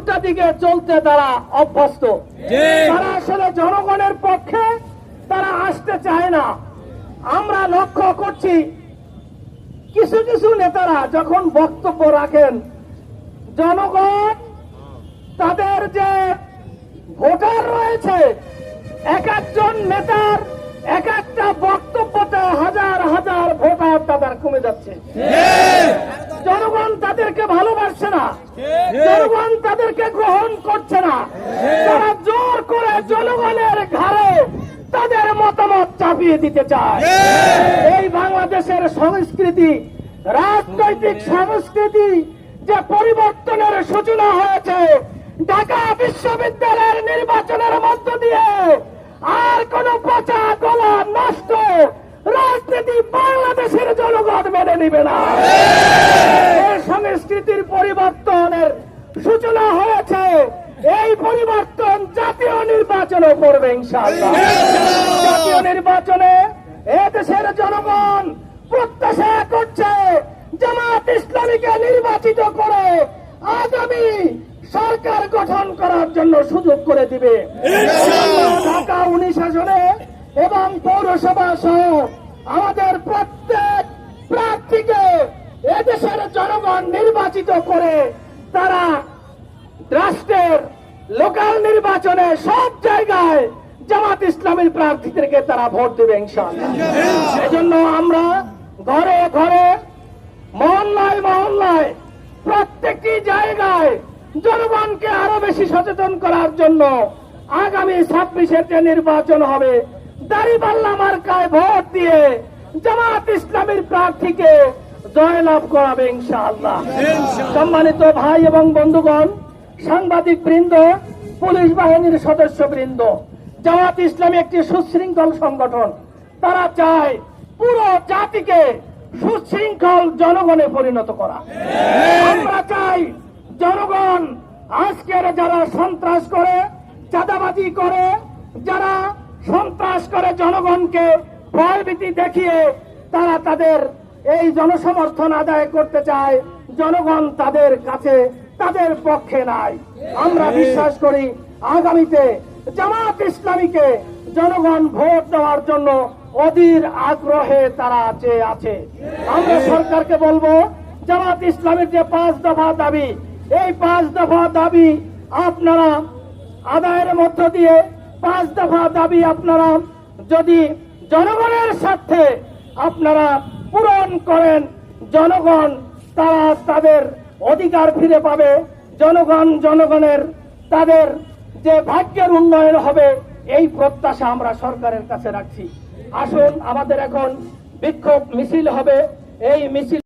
উল্টা দিকে চলতে তারা অভ্যস্ত। তারা আসলে জনগণের পক্ষে তারা আসতে চায় না। আমরা লক্ষ্য করছি কিছু কিছু নেতারা যখন বক্তব্য রাখেন জনগণ তাদের যে ভোটার রয়েছে এক একজন নেতার এক একটা বক্তব্যতে হাজার হাজার ভোটার তাদের কমে যাচ্ছে। জনগণ তাদেরকে ভালোবাসছে না। জনগণ তাদেরকে গ্রহণ করছে না। তারা জোর করে জনগণের ঘাড়ে তাদের মতামত চাপিয়ে দিতে চায়। এই বাংলাদেশের সংস্কৃতি রাজনৈতিক সংস্কৃতি যে পরিবর্তনের সূচনা হয়েছে ঢাকা বিশ্ববিদ্যালয়ের নির্বাচনের মধ্য দিয়ে আর কোন পচা গলা নষ্ট রাজনীতি বাংলাদেশের জনগণ মেনে নিবে না। সংস্কৃতির পরিবর্তনের সূচনা হয়েছে। এই পরিবর্তন জাতীয় নির্বাচনও করবে ইনশাআল্লাহ। জাতীয় নির্বাচনে এ দেশের জনগণ প্রত্যাশা করছে জামাত ইসলামীকে নির্বাচিত করে আগামী সরকার গঠন করার জন্য সুযোগ করে দিবে। ঢাকা উনিশ আসনে এবং পৌরসভা সহ আমাদের প্রত্যেক প্রার্থীকে এদেশের জনগণ নির্বাচিত করে তারা রাষ্ট্রের লোকাল নির্বাচনে সব জায়গায় জামাত ইসলামের প্রার্থীদেরকে তারা ভোট দেবে এজন্য আমরা ঘরে ঘরে, মহল্লায় মহল্লায়, প্রত্যেকটি জায়গায় জনগণকে আরও বেশি সচেতন করার জন্য আগামী ছাব্বিশে যে নির্বাচন হবে, দাড়িপাল্লা মার্কায় ভোট দিয়ে জামাত ইসলামের প্রার্থীকে জয়লাভ করাবে ইনশাআল্লাহ। সম্মানিত ভাই এবং বন্ধুগণ সাংবাদিক বৃন্দ পুলিশ বাহিনীর সদস্য বৃন্দ জামাত ইসলামী একটি সুশৃঙ্খল সংগঠন। তারা চায় পুরো জাতিকে সুশৃঙ্খল জনগণে পরিণত করা। আমরা চাই জনগণ আজকের যারা সন্ত্রাস করে চাঁদাবাজি করে যারা সন্ত্রাস করে জনগণকে ভয়ভীতি দেখিয়ে তারা তাদের এই জনসমর্থন আদায় করতে চায় জনগণ তাদের কাছে তাদের পক্ষে নাই। আমরা বিশ্বাস করি আগামীতে জামাত ইসলামীকে জনগণ ভোট দেওয়ার জন্য অধীর আগ্রহে তারা চেয়ে আছে। আমরা সরকারকে বলব জামাত ইসলামের যে পাঁচ দফা দাবি এই পাঁচ দফা দাবি আপনারা আদায়ের মধ্য দিয়ে পাঁচ দফা দাবি আপনারা যদি জনগণের স্বার্থে আপনারা পূরণ করেন। জনগণ তারা তাদের অধিকার ফিরে পাবে। জনগণ জনগণের তাদের যে ভাগ্যের উন্নয়ন হবে, এই প্রত্যাশা আমরা সরকারের কাছে রাখছি। আসুন, আমাদের এখন বিক্ষোভ মিছিল হবে। এই মিছিল